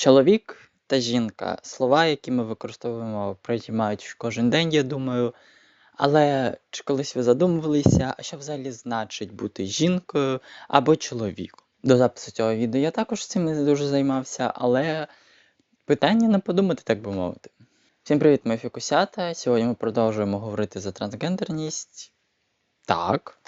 Чоловік та жінка слова, які ми використовуємо, приймають кожен день, я думаю. Але чи колись ви задумувалися, а що взагалі значить бути жінкою або чоловіком? До запису цього відео я також цим не дуже займався, але питання на подумати, так би мовити. Всім привіт, ми фікусята. Сьогодні ми продовжуємо говорити за трансгендерність. Так.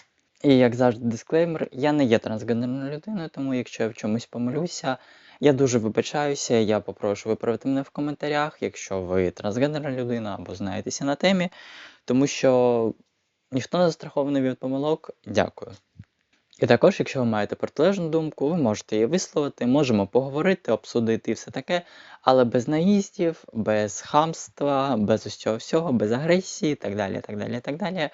І як завжди, дисклеймер, я не є трансгендерною людиною, тому якщо я в чомусь помилюся, я дуже вибачаюся, я попрошу виправити мене в коментарях, якщо ви трансгендерна людина або знаєтеся на темі, тому що ніхто не застрахований від помилок. Дякую. І також, якщо ви маєте протилежну думку, ви можете її висловити, можемо поговорити, обсудити і все таке, але без наїздів, без хамства, без ось цього всього, без агресії, і так далі, так далі, так далі.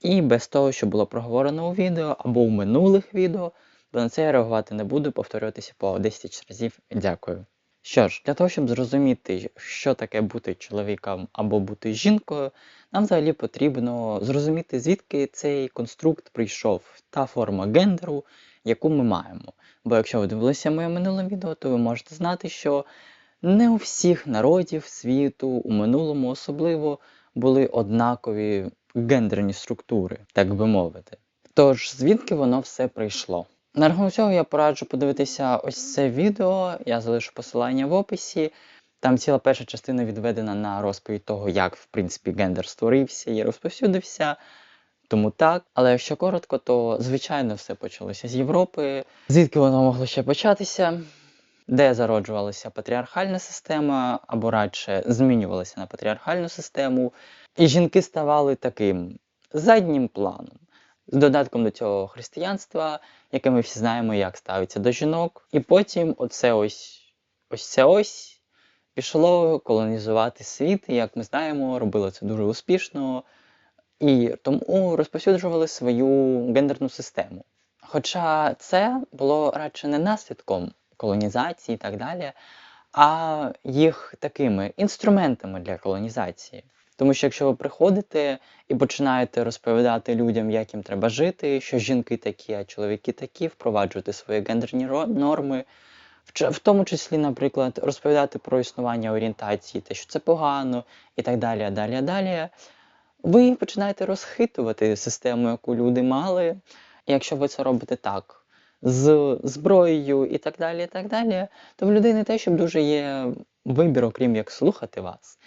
І без того, що було проговорено у відео або у минулих відео, бо на це я реагувати не буду, повторюватися по 10 разів. Дякую. Що ж, для того, щоб зрозуміти, що таке бути чоловіком або бути жінкою, нам взагалі потрібно зрозуміти, звідки цей конструкт прийшов, та форма гендеру, яку ми маємо. Бо якщо ви дивилися моє минуле відео, то ви можете знати, що не у всіх народів світу у минулому особливо були однакові гендерні структури, так би мовити. Тож, звідки воно все прийшло? На рахунок цього я пораджу подивитися ось це відео, я залишу посилання в описі. Там ціла перша частина відведена на розповідь того, як в принципі гендер створився і розповсюдився. Тому так. Але якщо коротко, то звичайно все почалося з Європи. Звідки воно могло ще початися? Де зароджувалася патріархальна система, або радше змінювалася на патріархальну систему, і жінки ставали таким заднім планом. З додатком до цього християнства, яке ми всі знаємо, як ставиться до жінок. І потім оце ось ось це ось пішло колонізувати світ, і як ми знаємо, робило це дуже успішно. І тому розповсюджували свою гендерну систему. Хоча це було радше не наслідком колонізації і так далі, а їх такими інструментами для колонізації. Тому що якщо ви приходите і починаєте розповідати людям, як їм треба жити, що жінки такі, а чоловіки такі, впроваджувати свої гендерні норми, в, тому числі, наприклад, розповідати про існування орієнтації, те, що це погано, і так далі, далі, далі, ви починаєте розхитувати систему, яку люди мали. Якщо ви це робите так, з зброєю і так далі, і так далі, то в людей не те, щоб дуже є вибір, окрім як слухати вас.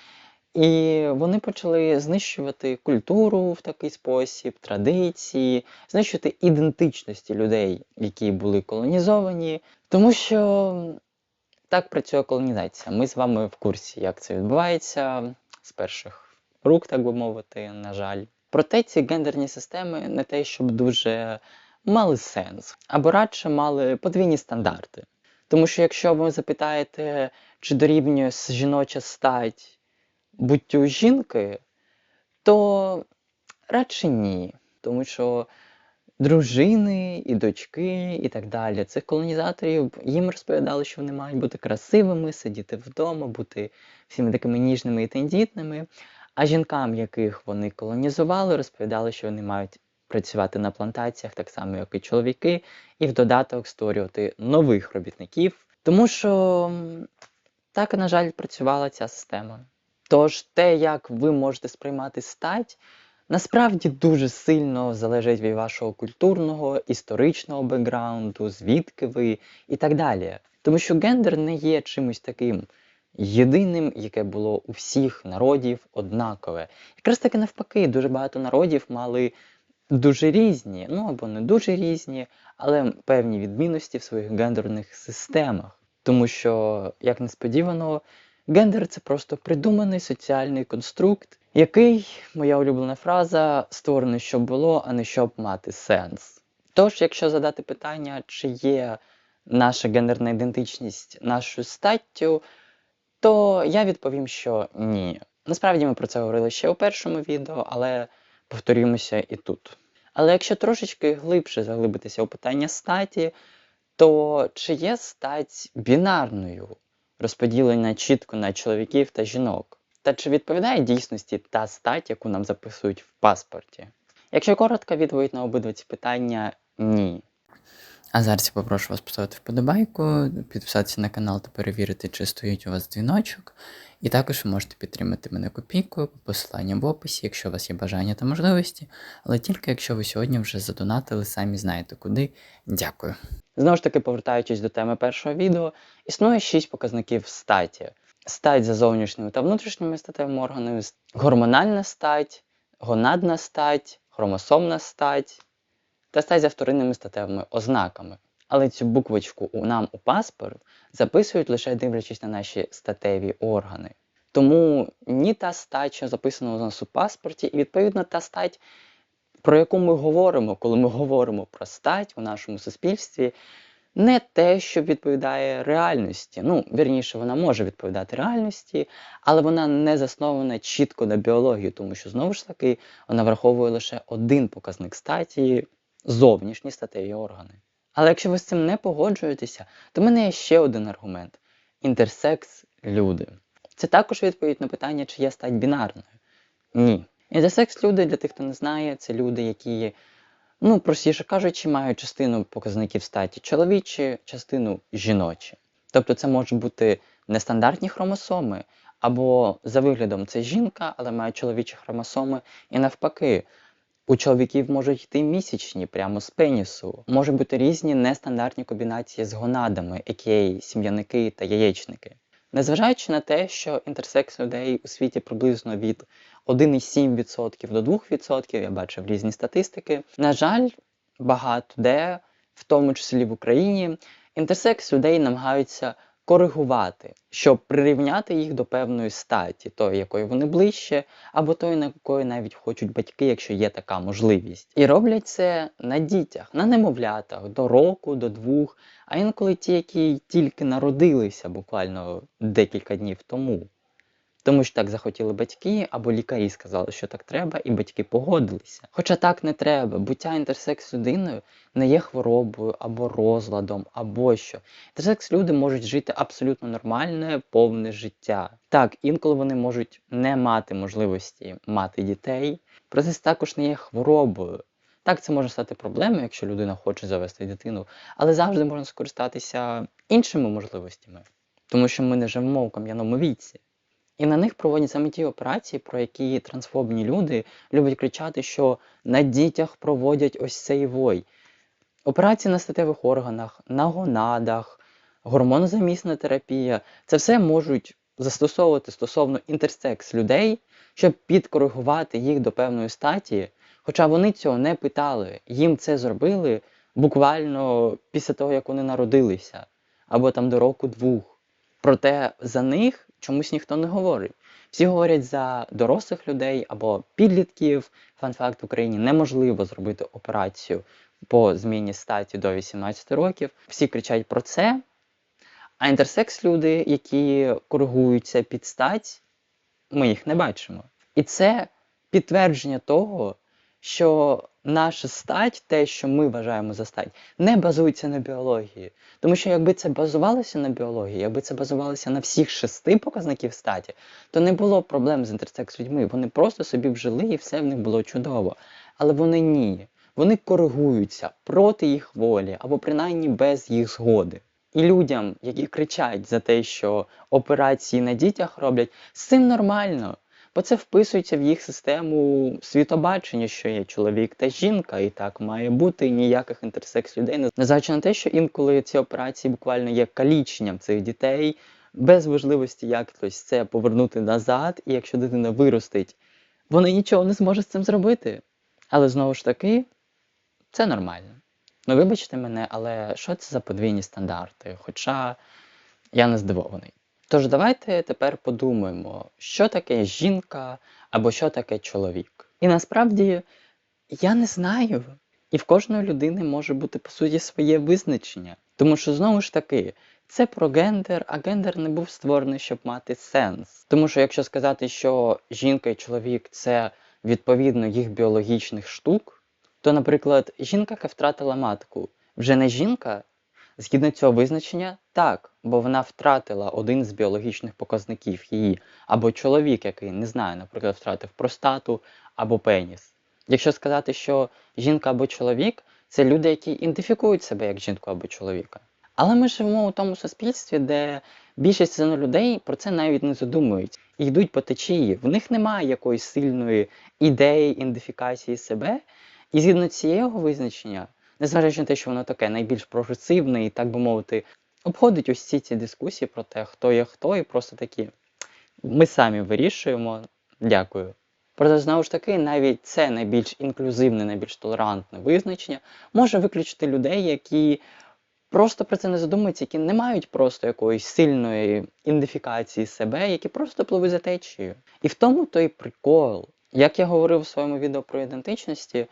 І вони почали знищувати культуру в такий спосіб, традиції, знищувати ідентичності людей, які були колонізовані, тому що так працює колонізація. Ми з вами в курсі, як це відбувається з перших рук, так би мовити, на жаль. Проте ці гендерні системи не те, щоб дуже мали сенс, або радше мали подвійні стандарти. Тому що якщо ви запитаєте, чи дорівнює жіноча стать буттю жінки, то радше ні. Тому що дружини і дочки і так далі, цих колонізаторів їм розповідали, що вони мають бути красивими, сидіти вдома, бути всіми такими ніжними і тендітними. А жінкам, яких вони колонізували, розповідали, що вони мають працювати на плантаціях, так само, як і чоловіки, і в додаток створювати нових робітників. Тому що так, на жаль, працювала ця система. Тож те, як ви можете сприймати стать, насправді дуже сильно залежить від вашого культурного, історичного бекграунду, звідки ви і так далі. Тому що гендер не є чимось таким єдиним, яке було у всіх народів однакове. Якраз таки навпаки, дуже багато народів мали дуже різні, ну або не дуже різні, але певні відмінності в своїх гендерних системах. Тому що, як несподівано, Гендер це просто придуманий соціальний конструкт, який, моя улюблена фраза, створений, щоб було, а не щоб мати сенс. Тож, якщо задати питання, чи є наша гендерна ідентичність нашою статтю, то я відповім, що ні. Насправді ми про це говорили ще у першому відео, але повторюємося і тут. Але якщо трошечки глибше заглибитися у питання статі, то чи є стать бінарною? Розподілення чітко на чоловіків та жінок? Та чи відповідає дійсності та стать, яку нам записують в паспорті? Якщо коротка відповідь на обидва ці питання ні. А зараз я попрошу вас поставити вподобайку, підписатися на канал та перевірити, чи стоїть у вас дзвіночок. І також ви можете підтримати мене копійкою по посиланню в описі, якщо у вас є бажання та можливості, але тільки якщо ви сьогодні вже задонатили, самі знаєте куди. Дякую. Знову ж таки, повертаючись до теми першого відео, існує шість показників статі: стать за зовнішніми та внутрішніми статевими органами, гормональна стать, гонадна стать, хромосомна стать та стать за вторинними статевими ознаками. Але цю буквочку нам у паспорт записують лише дивлячись на наші статеві органи. Тому ні та стать, що записана у нас у паспорті, і відповідно та стать, про яку ми говоримо, коли ми говоримо про стать у нашому суспільстві, не те, що відповідає реальності. Ну, вірніше, вона може відповідати реальності, але вона не заснована чітко на біологію, тому що знову ж таки вона враховує лише один показник статі зовнішні статеві органи. Але якщо ви з цим не погоджуєтеся, то в мене є ще один аргумент: інтерсекс люди. Це також відповідь на питання, чи є стать бінарною. Ні. Інтерсекс люди, для тих, хто не знає, це люди, які, ну, простіше кажучи, мають частину показників статі чоловічі, частину жіночі. Тобто це можуть бути нестандартні хромосоми, або за виглядом це жінка, але має чоловічі хромосоми, і навпаки. У чоловіків можуть йти місячні прямо з пенісу. Можуть бути різні нестандартні комбінації з гонадами, які сім'яники та яєчники. Незважаючи на те, що інтерсекс людей у світі приблизно від 1,7% до 2%, я бачив різні статистики. На жаль, багато де, в тому числі в Україні, інтерсекс людей намагаються коригувати, щоб прирівняти їх до певної статі, тої, якої вони ближче, або тої, на якої навіть хочуть батьки, якщо є така можливість. І роблять це на дітях, на немовлятах до року, до двох, а інколи ті, які тільки народилися буквально декілька днів тому. Тому що так захотіли батьки, або лікарі сказали, що так треба, і батьки погодилися. Хоча так не треба, буття інтерсекс людиною не є хворобою або розладом, або що. Інтерсекс люди можуть жити абсолютно нормальне, повне життя. Так, інколи вони можуть не мати можливості мати дітей, проте це також не є хворобою. Так, це може стати проблемою, якщо людина хоче завести дитину, але завжди можна скористатися іншими можливостями, тому що ми не живемо у кам'яному віці. І на них проводять саме ті операції, про які трансфобні люди люблять кричати, що на дітях проводять ось цей вой. Операції на статевих органах, на гонадах, гормонозамісна терапія це все можуть застосовувати стосовно інтерсекс людей, щоб підкоригувати їх до певної статі. Хоча вони цього не питали, їм це зробили буквально після того, як вони народилися, або там до року двох. Проте за них чомусь ніхто не говорить. Всі говорять за дорослих людей або підлітків. Фан-факт в Україні неможливо зробити операцію по зміні статі до 18 років. Всі кричать про це. А інтерсекс люди, які коригуються під стать, ми їх не бачимо. І це підтвердження того, що наша стать, те, що ми вважаємо за стать, не базується на біології. Тому що якби це базувалося на біології, якби це базувалося на всіх шести показників статі, то не було проблем з інтерсекс людьми. Вони просто собі вжили і все в них було чудово. Але вони ні. Вони коригуються проти їх волі або принаймні без їх згоди. І людям, які кричать за те, що операції на дітях роблять, з цим нормально. Бо це вписується в їх систему світобачення, що є чоловік та жінка, і так має бути ніяких інтерсекс людей. Незважаючи на те, що інколи ці операції буквально є каліченням цих дітей, без можливості якось це повернути назад, і якщо дитина виростить, вони нічого не зможуть з цим зробити. Але знову ж таки, це нормально. Ну, вибачте мене, але що це за подвійні стандарти? Хоча я не здивований. Тож давайте тепер подумаємо, що таке жінка або що таке чоловік. І насправді я не знаю. І в кожної людини може бути по суті своє визначення. Тому що знову ж таки, це про гендер, а гендер не був створений, щоб мати сенс. Тому що якщо сказати, що жінка і чоловік це відповідно їх біологічних штук, то, наприклад, жінка, яка втратила матку, вже не жінка, Згідно цього визначення, так, бо вона втратила один з біологічних показників її, або чоловік, який не знаю, наприклад, втратив простату або пеніс. Якщо сказати, що жінка або чоловік, Це люди, які ідентифікують себе як жінку або чоловіка. Але ми живемо у тому суспільстві, де більшість людей про це навіть не задумують і йдуть по течії. В них немає якоїсь сильної ідеї ідентифікації себе. І згідно цього визначення, незважаючи на те, що воно таке найбільш прогресивне і, так би мовити, обходить ось ці ці дискусії про те, хто є хто, і просто такі ми самі вирішуємо. Дякую. Проте, знову ж таки, навіть це найбільш інклюзивне, найбільш толерантне визначення може виключити людей, які просто про це не задумуються, які не мають просто якоїсь сильної ідентифікації себе, які просто пливуть за течією. І в тому той прикол. Як я говорив у своєму відео про ідентичності,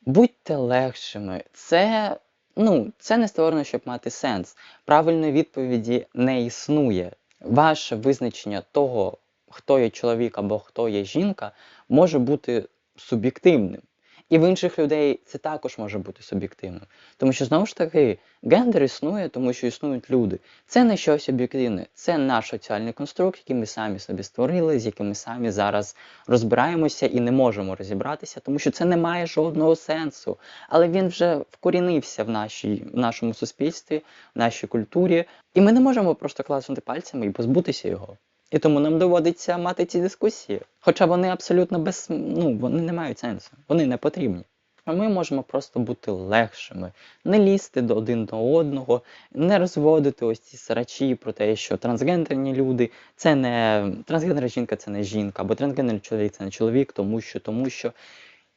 будьте легшими. Це, ну, це не створено, щоб мати сенс. Правильної відповіді не існує. Ваше визначення того, хто є чоловік або хто є жінка, може бути суб'єктивним. І в інших людей це також може бути суб'єктивним. Тому що знову ж таки гендер існує, тому що існують люди. Це не щось об'єктивне, це наш соціальний конструкт, який ми самі собі створили, з яким ми самі зараз розбираємося і не можемо розібратися, тому що це не має жодного сенсу. Але він вже вкорінився в, нашій, в нашому суспільстві, в нашій культурі, і ми не можемо просто класнути пальцями і позбутися його. І тому нам доводиться мати ці дискусії. Хоча вони абсолютно без ну, вони не мають сенсу, вони не потрібні. А ми можемо просто бути легшими, не лізти до один до одного, не розводити ось ці срачі про те, що трансгендерні люди це не трансгендерна жінка, це не жінка, або трансгендерний чоловік це не чоловік, тому що, тому що.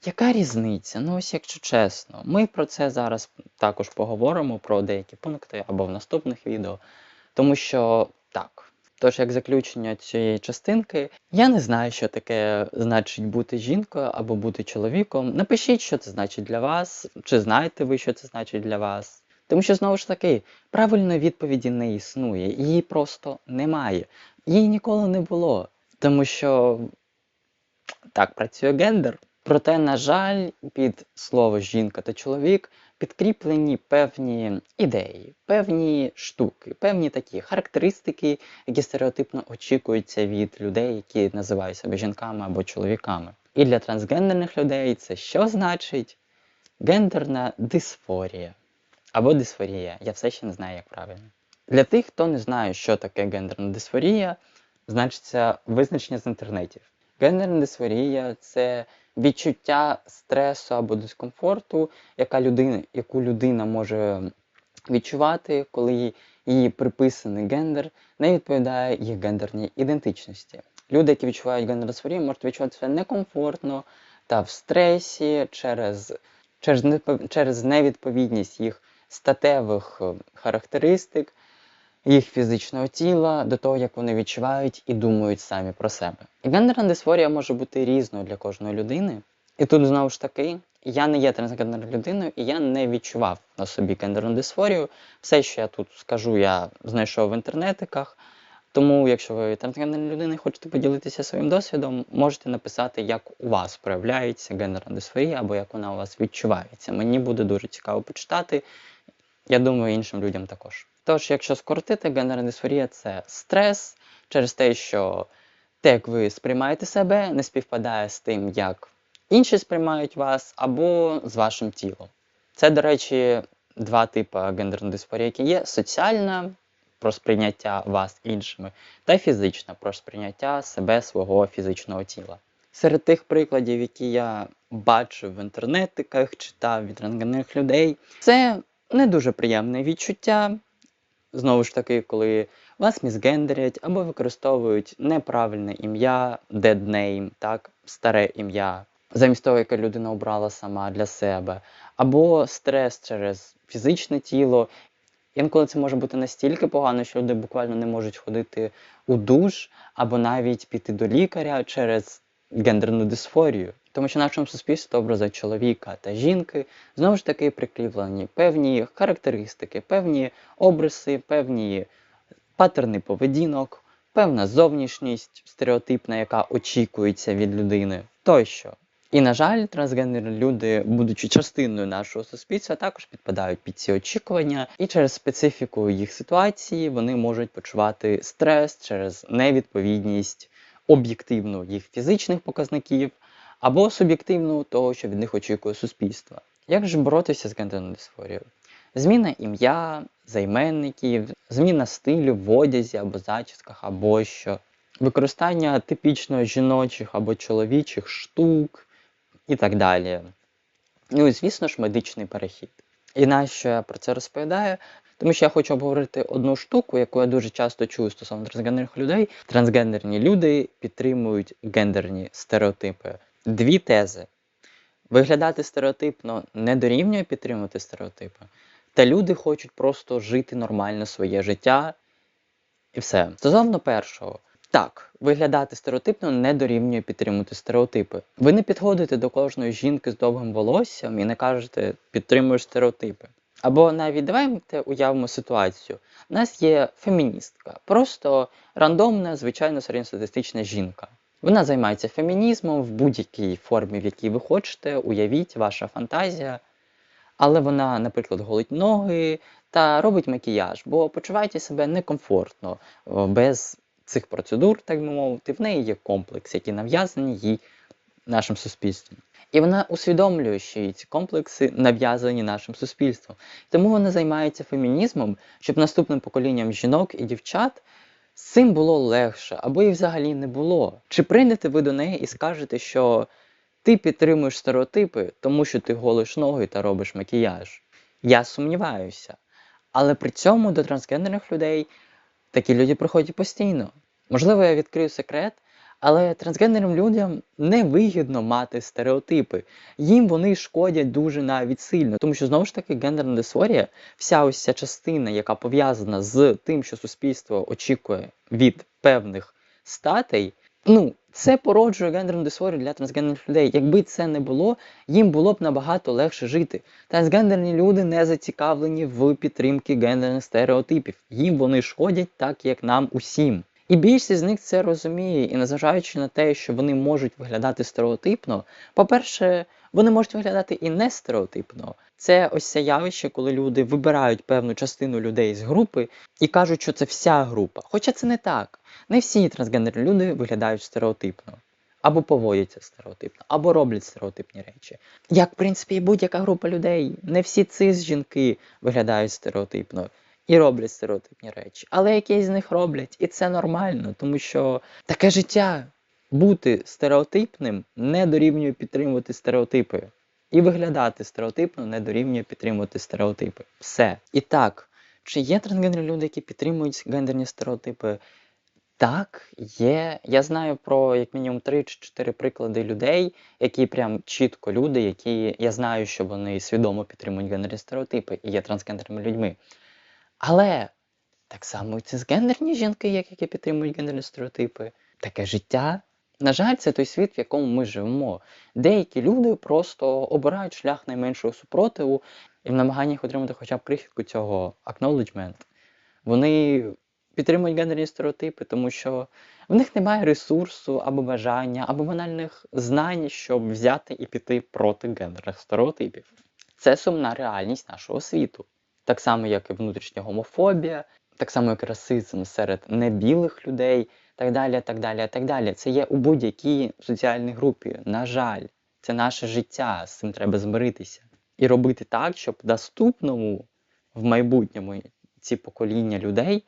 Яка різниця? Ну ось якщо чесно, ми про це зараз також поговоримо про деякі пункти або в наступних відео, тому що так. Тож, як заключення цієї частинки, я не знаю, що таке значить бути жінкою або бути чоловіком. Напишіть, що це значить для вас, чи знаєте ви, що це значить для вас. Тому що, знову ж таки, правильної відповіді не існує, її просто немає. Її ніколи не було. Тому що так працює гендер. Проте, на жаль, під слово жінка та чоловік підкріплені певні ідеї, певні штуки, певні такі характеристики, які стереотипно очікуються від людей, які називають себе жінками або чоловіками. І для трансгендерних людей це що значить гендерна дисфорія або дисфорія. Я все ще не знаю, як правильно. Для тих, хто не знає, що таке гендерна дисфорія, значиться визначення з інтернетів. Гендерна дисфорія це відчуття стресу або дискомфорту, яка людина, яку людина може відчувати, коли її приписаний гендер не відповідає їх гендерній ідентичності. Люди, які відчувають гендерну дисфорію, можуть відчувати себе некомфортно та в стресі через, через, через невідповідність їх статевих характеристик їх фізичного тіла, до того, як вони відчувають і думають самі про себе. Гендерна дисфорія може бути різною для кожної людини. І тут знову ж таки, я не є трансгендерною людиною, і я не відчував на собі гендерну дисфорію. Все, що я тут скажу, я знайшов в інтернетиках. Тому, якщо ви трансгендерна людина і хочете поділитися своїм досвідом, можете написати, як у вас проявляється гендерна дисфорія або як вона у вас відчувається. Мені буде дуже цікаво почитати. Я думаю, іншим людям також. Тож, якщо скоротити, гендерна дисфорія це стрес через те, що те, як ви сприймаєте себе, не співпадає з тим, як інші сприймають вас, або з вашим тілом. Це, до речі, два типи гендерної дисфорії, які є: соціальна про сприйняття вас іншими, та фізична про сприйняття себе свого фізичного тіла. Серед тих прикладів, які я бачив в інтернетиках, читав від трансгендерних людей, це не дуже приємне відчуття. Знову ж таки, коли вас мізгендерять або використовують неправильне ім'я, dead name, так, старе ім'я, замість того, яке людина обрала сама для себе, або стрес через фізичне тіло. Інколи це може бути настільки погано, що люди буквально не можуть ходити у душ, або навіть піти до лікаря через гендерну дисфорію. Тому що нашому суспільстві образи чоловіка та жінки знову ж таки прикріплені певні характеристики, певні обриси, певні паттерни поведінок, певна зовнішність стереотипна, яка очікується від людини тощо. І, на жаль, трансгендерні люди, будучи частиною нашого суспільства, також підпадають під ці очікування, і через специфіку їх ситуації вони можуть почувати стрес через невідповідність об'єктивну їх фізичних показників або суб'єктивну того, що від них очікує суспільство. Як же боротися з гендерною дисфорією? Зміна ім'я, займенників, зміна стилю в одязі або зачісках, або що. Використання типічно жіночих або чоловічих штук і так далі. Ну і звісно ж, медичний перехід. І нащо я про це розповідаю? Тому що я хочу обговорити одну штуку, яку я дуже часто чую стосовно трансгендерних людей. Трансгендерні люди підтримують гендерні стереотипи. Дві тези. Виглядати стереотипно не дорівнює підтримувати стереотипи. Та люди хочуть просто жити нормально своє життя і все. Стосовно першого. Так, виглядати стереотипно не дорівнює підтримувати стереотипи. Ви не підходите до кожної жінки з довгим волоссям і не кажете підтримуєш стереотипи. Або навіть давайте уявимо ситуацію. У нас є феміністка, просто рандомна, звичайно середньостатистична жінка. Вона займається фемінізмом в будь-якій формі, в якій ви хочете, уявіть, ваша фантазія. Але вона, наприклад, голить ноги та робить макіяж, бо почуваєте себе некомфортно без цих процедур, так би мовити. В неї є комплекс, які нав'язані їй нашим суспільством. І вона усвідомлює, що ці комплекси нав'язані нашим суспільством. Тому вона займається фемінізмом, щоб наступним поколінням жінок і дівчат цим було легше, або і взагалі не було. Чи прийдете ви до неї і скажете, що ти підтримуєш стереотипи, тому що ти голиш ноги та робиш макіяж? Я сумніваюся. Але при цьому до трансгендерних людей такі люди приходять постійно. Можливо, я відкрию секрет, але трансгендерним людям не вигідно мати стереотипи. Їм вони шкодять дуже навіть сильно, тому що знову ж таки гендерна дисфорія, вся ось ця частина, яка пов'язана з тим, що суспільство очікує від певних статей, ну це породжує гендерну дисфорію для трансгендерних людей. Якби це не було, їм було б набагато легше жити. Трансгендерні люди не зацікавлені в підтримці гендерних стереотипів. Їм вони шкодять так, як нам усім. І більшість з них це розуміє, і незважаючи на те, що вони можуть виглядати стереотипно, по-перше, вони можуть виглядати і не стереотипно. Це ось це явище, коли люди вибирають певну частину людей з групи і кажуть, що це вся група. Хоча це не так. Не всі трансгендерні люди виглядають стереотипно. Або поводяться стереотипно, або роблять стереотипні речі. Як, в принципі, і будь-яка група людей. Не всі цис жінки виглядають стереотипно і роблять стереотипні речі. Але якісь з них роблять, і це нормально, тому що таке життя бути стереотипним не дорівнює підтримувати стереотипи. І виглядати стереотипно не дорівнює підтримувати стереотипи. Все. І так, чи є трансгендерні люди, які підтримують гендерні стереотипи? Так, є. Я знаю про як мінімум 3 чи 4 приклади людей, які прям чітко люди, які я знаю, що вони свідомо підтримують гендерні стереотипи і є трансгендерними людьми. Але так само і цисгендерні жінки, як які підтримують гендерні стереотипи. Таке життя. На жаль, це той світ, в якому ми живемо. Деякі люди просто обирають шлях найменшого супротиву і в намаганнях отримати хоча б крихітку цього acknowledgement, вони підтримують гендерні стереотипи, тому що в них немає ресурсу або бажання, або банальних знань, щоб взяти і піти проти гендерних стереотипів. Це сумна реальність нашого світу. Так само, як і внутрішня гомофобія, так само, як расизм серед небілих людей, так далі, так далі, так далі. Це є у будь-якій соціальній групі. На жаль, це наше життя, з цим треба змиритися. І робити так, щоб наступному в майбутньому ці покоління людей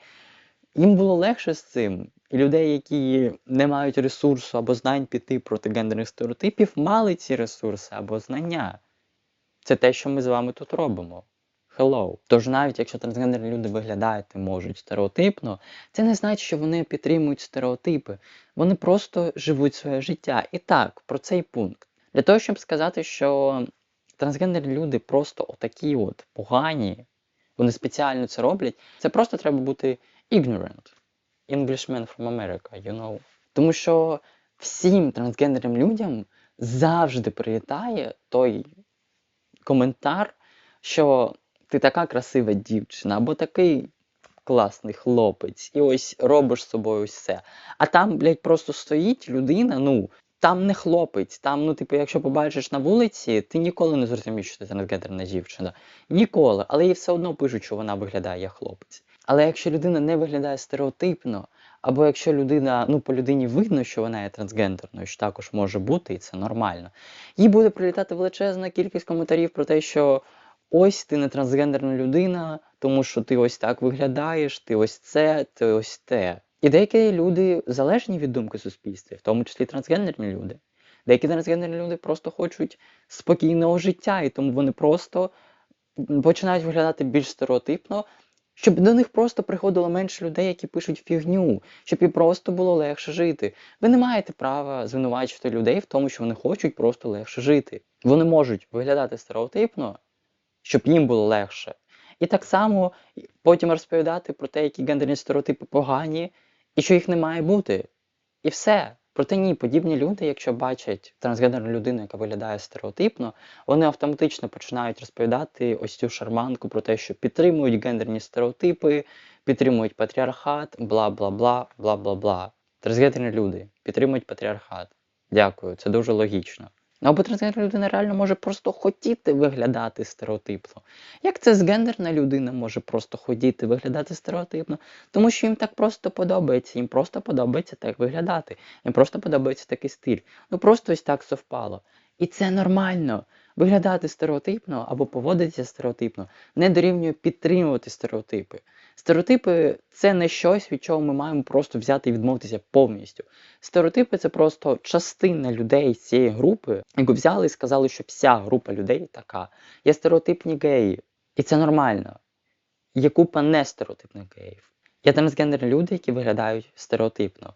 їм було легше з цим. І людей, які не мають ресурсу або знань піти проти гендерних стереотипів, мали ці ресурси або знання. Це те, що ми з вами тут робимо. Hello. Тож навіть якщо трансгендерні люди виглядають можуть стереотипно, це не значить, що вони підтримують стереотипи. Вони просто живуть своє життя. І так, про цей пункт. Для того, щоб сказати, що трансгендерні люди просто отакі от погані, вони спеціально це роблять, це просто треба бути ignorant. Englishman from America, you know. Тому що всім трансгендерним людям завжди прилітає той коментар, що ти така красива дівчина, або такий класний хлопець, і ось робиш з собою все. А там, блядь, просто стоїть людина, ну, там не хлопець, там, ну, типу, якщо побачиш на вулиці, ти ніколи не зрозумієш, що це трансгендерна дівчина. Ніколи. Але їй все одно пишуть, що вона виглядає як хлопець. Але якщо людина не виглядає стереотипно, Або якщо людина, ну по людині видно, що вона є трансгендерною, що також може бути, і це нормально. Їй буде прилітати величезна кількість коментарів про те, що ось ти не трансгендерна людина, тому що ти ось так виглядаєш, ти ось це, ти ось те. І деякі люди залежні від думки суспільства, в тому числі трансгендерні люди. Деякі трансгендерні люди просто хочуть спокійного життя, і тому вони просто починають виглядати більш стереотипно, щоб до них просто приходило менше людей, які пишуть фігню, щоб їм просто було легше жити. Ви не маєте права звинувачувати людей в тому, що вони хочуть просто легше жити. Вони можуть виглядати стереотипно, щоб їм було легше. І так само потім розповідати про те, які гендерні стереотипи погані, і що їх не має бути. І все. Проте ні, подібні люди, якщо бачать трансгендерну людину, яка виглядає стереотипно, вони автоматично починають розповідати ось цю шарманку про те, що підтримують гендерні стереотипи, підтримують патріархат, бла бла бла, бла бла бла. Трансгендерні люди підтримують патріархат. Дякую, це дуже логічно. Ну або трансгендерна людина реально може просто хотіти виглядати стереотипно. Як це згендерна людина може просто хотіти виглядати стереотипно? Тому що їм так просто подобається, їм просто подобається так виглядати, їм просто подобається такий стиль. Ну просто ось так совпало. І це нормально. Виглядати стереотипно або поводитися стереотипно не дорівнює підтримувати стереотипи. Стереотипи це не щось, від чого ми маємо просто взяти і відмовитися повністю. Стереотипи це просто частина людей з цієї групи, яку взяли і сказали, що вся група людей така. Є стереотипні геї, і це нормально. Є купа нестереотипних геїв. Є трансгендерні люди, які виглядають стереотипно.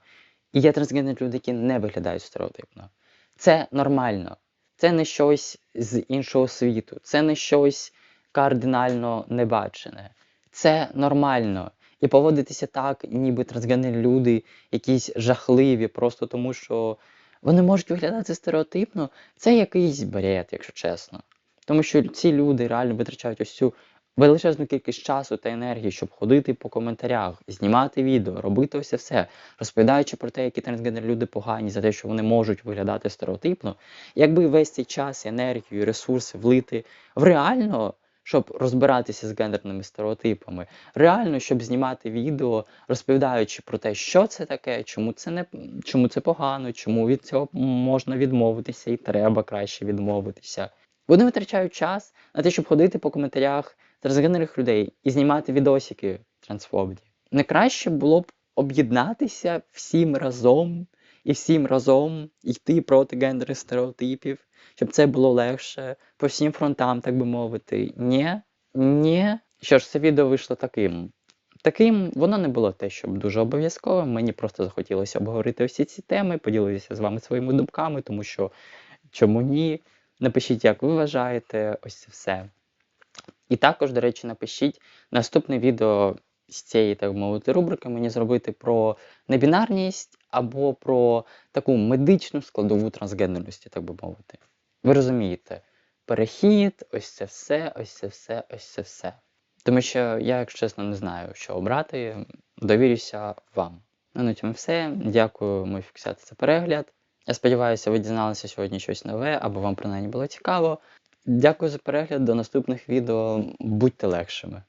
І є трансгендерні люди, які не виглядають стереотипно. Це нормально. Це не щось з іншого світу, це не щось кардинально небачене. Це нормально. І поводитися так, ніби трансгендерні люди якісь жахливі, просто тому що вони можуть виглядати стереотипно. Це якийсь бред, якщо чесно. Тому що ці люди реально витрачають ось цю величезну кількість часу та енергії, щоб ходити по коментарях, знімати відео, робити ось все, розповідаючи про те, які трансгендерні люди погані, за те, що вони можуть виглядати стереотипно. Якби весь цей час, енергію ресурси влити в реально, щоб розбиратися з гендерними стереотипами, реально, щоб знімати відео, розповідаючи про те, що це таке, чому це не чому це погано, чому від цього можна відмовитися і треба краще відмовитися. Вони витрачають час на те, щоб ходити по коментарях трансгендерних людей і знімати відосики трансфобні. Не краще було б об'єднатися всім разом і всім разом йти проти гендерних стереотипів, щоб це було легше по всім фронтам, так би мовити. Ні, ні. Що ж, це відео вийшло таким. Таким воно не було те, щоб дуже обов'язковим. Мені просто захотілося обговорити усі ці теми, поділитися з вами своїми думками, тому що чому ні? Напишіть, як ви вважаєте, ось це все. І також, до речі, напишіть наступне відео з цієї, так мовити, рубрики мені зробити про небінарність або про таку медичну складову трансгендерності, так би мовити. Ви розумієте, перехід, ось це все, ось це все, ось це все. Тому що я, якщо чесно, не знаю, що обрати. Довірюся вам. Ну, на цьому все. Дякую, мої фіксати, за перегляд. Я сподіваюся, ви дізналися сьогодні щось нове, або вам принаймні було цікаво. Дякую за перегляд. До наступних відео. Будьте легшими.